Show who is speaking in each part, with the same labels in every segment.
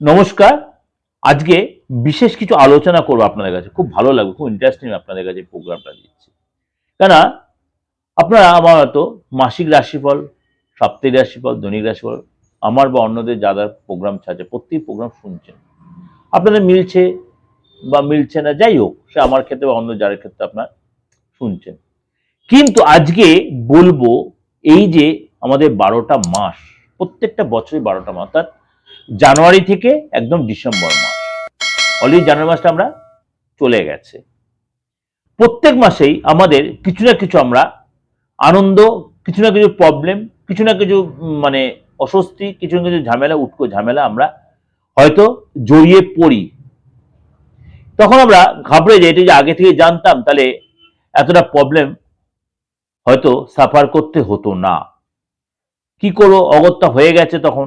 Speaker 1: নমস্কার। আজকে বিশেষ কিছু আলোচনা করব আপনাদের কাছে। খুব ভালো লাগবে, খুব ইন্টারেস্টিং আপনাদের কাছে প্রোগ্রামটা দিচ্ছি। কেন আপনারা আমার হয়তো মাসিক রাশিফল, সাপ্তাহিক রাশিফল, দৈনিক রাশিফল, আমার বা অন্যদের যা যা প্রোগ্রাম ছাড়ছে প্রত্যেক প্রোগ্রাম শুনছেন। আপনাদের মিলছে বা মিলছে না, যাই হোক, সে আমার ক্ষেত্রে বা অন্য যার ক্ষেত্রে আপনার শুনছেন। কিন্তু আজকে বলব এই যে আমাদের বারোটা মাস, প্রত্যেকটা বছরই বারোটা মাস, অর্থাৎ জানুয়ারি থেকে একদম ডিসেম্বর মাস। অলরেডি জানুয়ারি মাসটা আমরা চলে গেছে। প্রত্যেক মাসেই আমাদের কিছু না কিছু আমরা আনন্দ, কিছু না কিছু প্রবলেম কিছু না কিছু মানে অস্বস্তি, কিছু না কিছু ঝামেলা, উটকো ঝামেলা আমরা হয়তো জড়িয়ে পড়ি। তখন আমরা ঘাবড়ে যাই, এটা যে আগে থেকে জানতাম, তাহলে এতটা প্রবলেম হয়তো সাফার করতে হতো না। কি করো অগত্যা হয়ে গেছে তখন।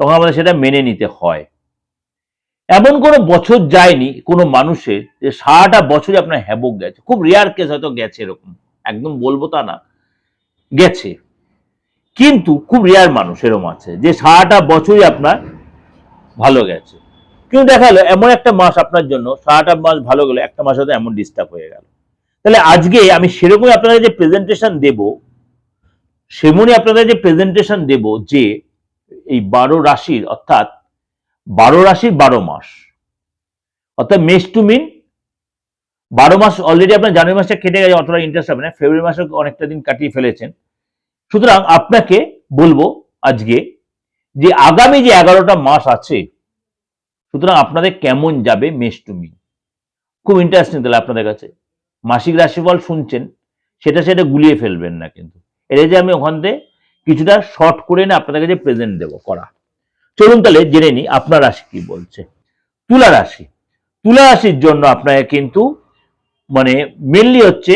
Speaker 1: তখন আমাদের সেটা মেনে নিতে হয়। এমন কোনো বছর যায়নি, কোনো মানুষের, যে সারাটা বছরই আপনার হ্যাবক গেছে। খুব রেয়ার কেস হয়তো গেছে এরকম। একদম বলব তা না। গেছে। কিন্তু খুব রেয়ার মানুষ এরকম আছে, যে সারাটা বছরই আপনার ভালো গেছে। কিন্তু দেখা গেলো, এমন একটা মাস আপনার জন্য সারাটা মাস ভালো গেলো, একটা মাস হয়তো এমন ডিস্টার্ব হয়ে গেল। তাহলে আজকে আমি সেরকমই আপনাদের যে প্রেজেন্টেশন দেব, সেমনই আপনাদের যে প্রেজেন্টেশন দেব যে এই বারো রাশির, অর্থাৎ বারো রাশির বারো মাস। অর্থাৎ মেষ টু মিন, বারো মাস অলরেডি আপনার জানুয়ারি মাসটা কেটে গেছে, অতটা ইন্টারেস্ট হবে না। ফেব্রুয়ারি মাসে অনেকটা দিন কাটিয়ে ফেলেছেন। সুতরাং আপনাকে বলব আজকে যে আগামী যে এগারোটা মাস আছে, সুতরাং আপনাদের কেমন যাবে মেষ টু মিন? খুব ইন্টারেস্টিং তাহলে আপনাদের কাছে। মাসিক রাশিফল শুনছেন, সেটা সেটা গুলিয়ে ফেলবেন না কিন্তু। এটা যে আমি ওখান থেকে কিছুটা শর্ট করে না আপনাদের কাছে প্রেজেন্ট দেবো করা। চলুন তাহলে জেনে নিই আপনার রাশি কি বলছে। তুলা রাশি। তুলা রাশির জন্য আপনাকে কিন্তু মানে মেনলি হচ্ছে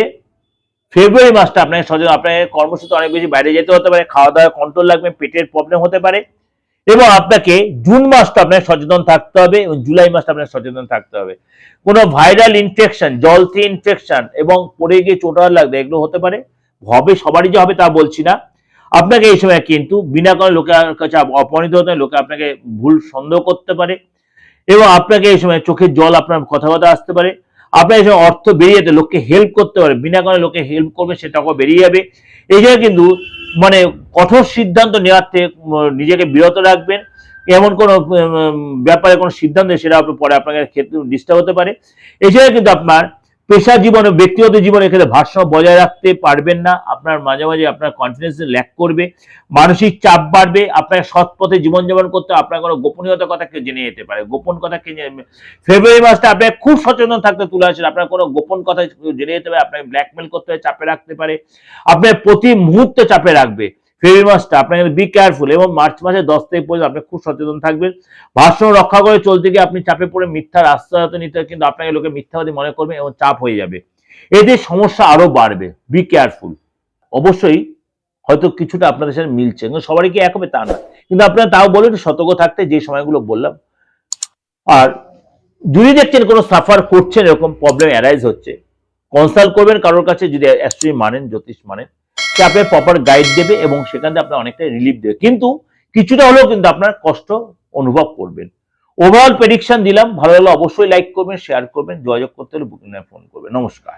Speaker 1: ফেব্রুয়ারি মাসটা আপনাকে সচেতন আপনাকে কর্মসূচি অনেক বেশি বাইরে যেতে হতে পারে খাওয়া দাওয়া কন্ট্রোল লাগবে, পেটের প্রবলেম হতে পারে এবং আপনাকে জুন মাসটা আপনাকে সচেতন থাকতে হবে এবং জুলাই মাসটা আপনাকে সচেতন থাকতে হবে। কোনো ভাইরাল ইনফেকশন জল থেকে ইনফেকশন এবং পড়ে গিয়ে চোটার লাগবে এগুলো হতে পারে। হবে সবারই যে হবে তা বলছি না। আপনাকে এই সময় কিন্তু বিনা কারণে লোকের কাছে অপমানিত হতে লোকে আপনাকে ভুল সন্দেহ করতে পারে, এবং আপনাকে এই সময় চোখের জল আপনার কথা কথা আসতে পারে। আপনার এই সময় অর্থ বেরিয়ে যেতে লোককে হেল্প করতে পারে, বিনা কারণে লোকে হেল্প করবে, সে টাকা বেরিয়ে যাবে। এই জন্য কিন্তু মানে কঠোর সিদ্ধান্ত নেওয়ার থেকে নিজেকে বিরত রাখবেন। এমন কোনো ব্যাপারে কোনো সিদ্ধান্ত সেটা পরে আপনাকে ক্ষেত্রে ডিস্টার্ব হতে পারে। এছাড়া কিন্তু আপনার পেশা জীবনে, ব্যক্তিগত জীবনে ক্ষেত্রে ভারসাম্য বজায় রাখতে পারবেন না। আপনার মাঝে মাঝে আপনার কনফিডেন্স ল্যাক করবে। মানসিক চাপ বাড়বে। আপনার সৎ পথে জীবনযাপন করতে আপনার কোনো গোপনীয়তা কথা কেউ জেনে যেতে পারে। গোপন কথা কে ফেব্রুয়ারি মাসটা আপনার খুব সচেতন থাকতে তুলে আসেন আপনার কোনো গোপন কথা জেনে যেতে পারে। আপনাকে ব্ল্যাকমেল করতে হয় চাপে রাখতে পারে। আপনার প্রতি মুহূর্তে চাপে রাখবে। ফেব্রুয়ারি মাসটা আপনাকে বি কেয়ারফুল এবং মার্চ মাসের দশ তারিখ পর্যন্ত আপনি খুব সচেতন থাকবেন। ভারসাম্য রক্ষা করে চলতে গিয়ে আপনি চাপে পড়ে মিথ্যার আশ্রয় নিতে কিন্তু আপনাকে লোকে মিথ্যাবাদী মনে করবে এবং চাপ হয়ে যাবে। এতে সমস্যা আরও বাড়বে। বি কেয়ারফুল অবশ্যই হয়তো কিছুটা আপনাদের সাথে মিলছে, কিন্তু সবারই কি এক হবে তা না। কিন্তু আপনারা তাও বলে একটু সতর্ক থাকতে যে সময়গুলো বললাম। আর যদি দেখছেন কোনো সাফার করছেন, এরকম প্রবলেম অ্যারাইজ হচ্ছে কনসাল্ট করবেন কারোর কাছে, যদি অ্যাস্ট্রোলজি মানেন, জ্যোতিষ মানেন। সে আপনার প্রপার গাইড দেবে এবং সেখান থেকে আপনার অনেকটা রিলিফ দেবে। কিন্তু কিছুটা হলেও কিন্তু আপনার কষ্ট অনুভব করবেন। ওভারঅল প্রেডিকশন দিলাম। ভালো লাগলে অবশ্যই লাইক করবেন শেয়ার করবেন, যোগাযোগ করতে হলে বুকিং ফোন করবেন। নমস্কার।